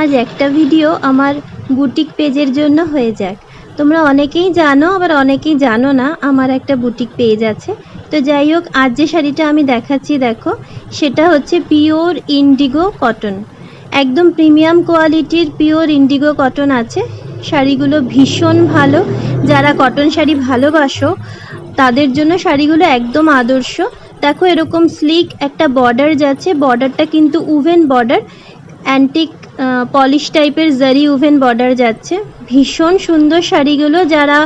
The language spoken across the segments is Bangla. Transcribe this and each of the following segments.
আজ একটা ভিডিও আমার বুটিক পেজের জন্য হয়ে যাক। তোমরা অনেকেই জানো, আবার অনেকেই জানো না, আমার একটা বুটিক পেজ আছে। তো যাই হোক, আজ যে শাড়িটা আমি দেখাচ্ছি, দেখো, সেটা হচ্ছে পিওর ইন্ডিগো কটন। একদম প্রিমিয়াম কোয়ালিটির পিওর ইন্ডিগো কটন আছে। শাড়িগুলো ভীষণ ভালো। যারা কটন শাড়ি ভালোবাসো, তাদের জন্য শাড়িগুলো একদম আদর্শ। দেখো, এরকম স্লিক একটা বর্ডার যাচ্ছে। বর্ডারটা কিন্তু উভেন বর্ডার অ্যান্টিক পলিশ টাইপের জারি উভেন বর্ডার যাচ্ছে। ভীষণ সুন্দর শাড়িগুলো, যারা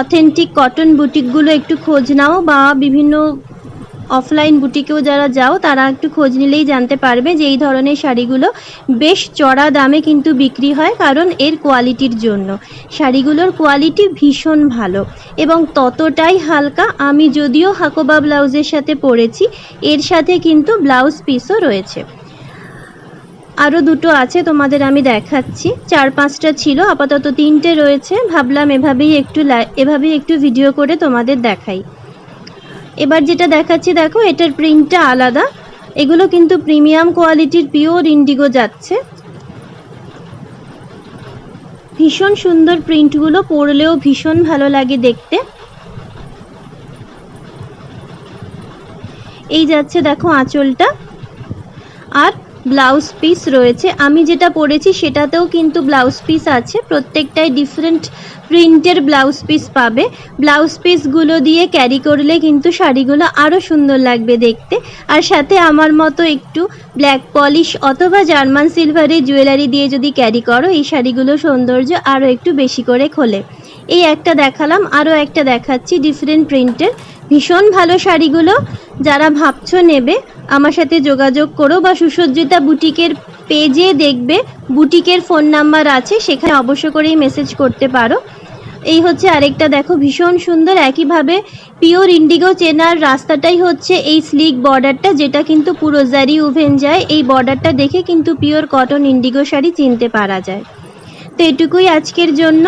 অথেন্টিক কটন বুটিকগুলো একটু খোঁজ নাও বা বিভিন্ন অফলাইন বুটিকেও যারা যাও, তারা একটু খোঁজ নিলেই জানতে পারবে যে এই ধরনের শাড়িগুলো বেশ চড়া দামে কিন্তু বিক্রি হয় কারণ এর কোয়ালিটির জন্য। শাড়িগুলোর কোয়ালিটি ভীষণ ভালো এবং ততটাই হালকা। আমি যদিও হাকোবা ব্লাউজের সাথে পরেছি, এর সাথে কিন্তু ব্লাউজ পিসও রয়েছে। আরও দুটো আছে তোমাদের আমি দেখাচ্ছি। চার পাঁচটা ছিল, আপাতত তিনটে রয়েছে। ভাবলাম এভাবেই একটু এভাবেই একটু ভিডিও করে তোমাদের দেখাই। এবার যেটা দেখাচ্ছি, দেখো, এটার প্রিন্টটা আলাদা। এগুলো কিন্তু প্রিমিয়াম কোয়ালিটির পিওর ইন্ডিগো যাচ্ছে। ভীষণ সুন্দর প্রিন্টগুলো পরলেও ভীষণ ভালো লাগে দেখতে। এই যাচ্ছে, দেখো, আঁচলটা। আর ব্লাউজ পিস রয়েছে। আমি যেটা পরেছি সেটাতেও কিন্তু ব্লাউজ পিস আছে। প্রত্যেকটাই ডিফারেন্ট প্রিন্টের ব্লাউজ পিস পাবে। ব্লাউজ পিসগুলো দিয়ে ক্যারি করলে কিন্তু শাড়িগুলো আরও সুন্দর লাগবে দেখতে। আর সাথে আমার মতো একটু ব্ল্যাক পলিশ অথবা জার্মান সিলভারের জুয়েলারি দিয়ে যদি ক্যারি করো, এই শাড়িগুলো সৌন্দর্য আরও একটু বেশি করে খোলে। এই একটা দেখালাম আরও একটা দেখাচ্ছি ডিফারেন্ট প্রিন্টের ভীষণ ভালো শাড়িগুলো। যারা ভাবছ নেবে, আমার সাথে যোগাযোগ করো বা সুসজ্জিতা বুটিকের পেজে দেখবে। বুটিকের ফোন নাম্বার আছে, সেখানে অবশ্য করেই মেসেজ করতে পারো। এই হচ্ছে আরেকটা, দেখো ভীষণ সুন্দর, একইভাবে পিওর ইন্ডিগো চেনার রাস্তাটাই হচ্ছে এই স্লিক বর্ডারটা যেটা কিন্তু পুরো জারি উভেন যায়। এই বর্ডারটা দেখে কিন্তু পিওর কটন ইন্ডিগো শাড়ি চিনতে পারা যায়। তো এটুকুই আজকের জন্য।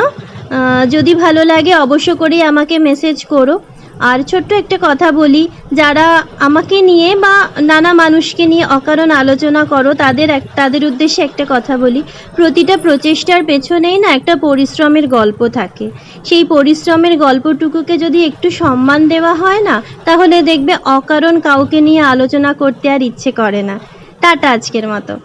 যদি ভালো লাগে অবশ্য করেই আমাকে মেসেজ করো। আর ছোট্ট একটা কথা বলি, যারা আমাকে নিয়ে বা নানা মানুষকে নিয়ে অকারণ আলোচনা করো, তাদের এক, তাদের উদ্দেশ্যে একটা কথা বলি, প্রতিটা প্রচেষ্টার পেছনেই না একটা পরিশ্রমের গল্প থাকে। সেই পরিশ্রমের গল্পটুকুকে যদি একটু সম্মান দেওয়া হয় না, তাহলে দেখবে অকারণ কাউকে নিয়ে আলোচনা করতে আর ইচ্ছে করে না। টাটা আজকের মতো।